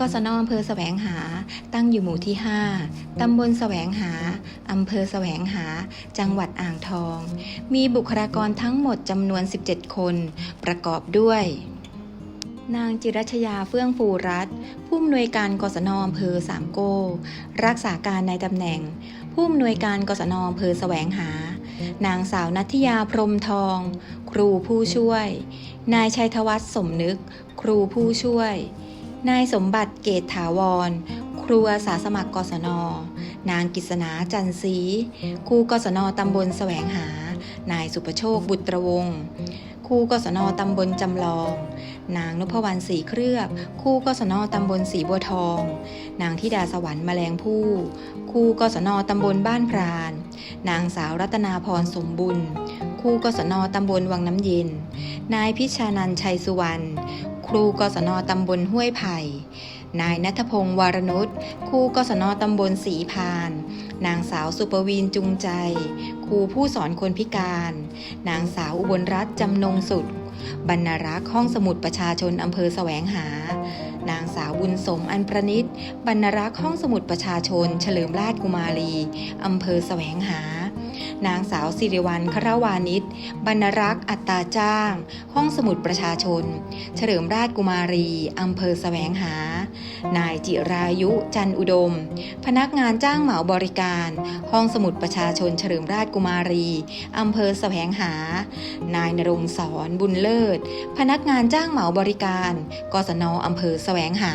กศนอำเภอแสวงหา ตั้งอยู่หมู่ที่ 5 ตำบลแสวงหา อำเภอแสวงหา จังหวัดอ่างทอง มีบุคลากรทั้งหมดจำนวน 17 คน ประกอบด้วย นางจิรัชยาเฟื่องฟูรัตผู้อำนวยการกศนอำเภอสามโก้ รักษาการในตำแหน่ง ผู้อำนวยการกศนอำเภอแสวงหา นางสาวนัทยาพรมทอง ครูผู้ช่วย นายชัยธวัฒน์สมนึก ครูผู้ช่วย นายสมบัติเกตถาวร ครูอาสาสมัครกศน นางกิษณาจันทรีครูกศนตำบลแสวงหา นายสุประโชคบุตรวงศ์ครูกศนตำบลจำลอง นางนพวรรณสีเครือบครูกศนตำบลสีบัวทอง นางธิดาสวรรค์แมลงผู้ครูกศนตำบลบ้านพราน นางสาวรัตนาพรสมบุญครูกศนตำบลวังน้ำเย็น นายพิชานันชัยสุวรรณ ครูกศนตำบลห้วยไผ่ นายนัทพงศ์วารนุชครูกศนตำบลสีพาน นางสาวสุปวีนจุงใจ ครูผู้สอนคนพิการ นางสาวอุบลรัตน์จำนงสุด บรรณรักษ์ห้องสมุดประชาชนอำเภอแสวงหา นางสาวบุญสมอันประนิษบรรณรักษ์ห้องสมุดประชาชน เฉลิมราชกุมารีอำเภอแสวงหา นางสาวสิริวัลคราวานิชบรรรักษ์อัตตาจ้าง ห้องสมุดประชาชน เฉลิมราชกุมารีอำเภอแสวงหา นายจิรายุจันอุดม พนักงานจ้างเหมาบริการ ห้องสมุดประชาชน เฉลิมราชกุมารีอำเภอแสวงหา นายนรงค์สอนบุญเลิศ พนักงานจ้างเหมาบริการ กศนอำเภอแสวงหา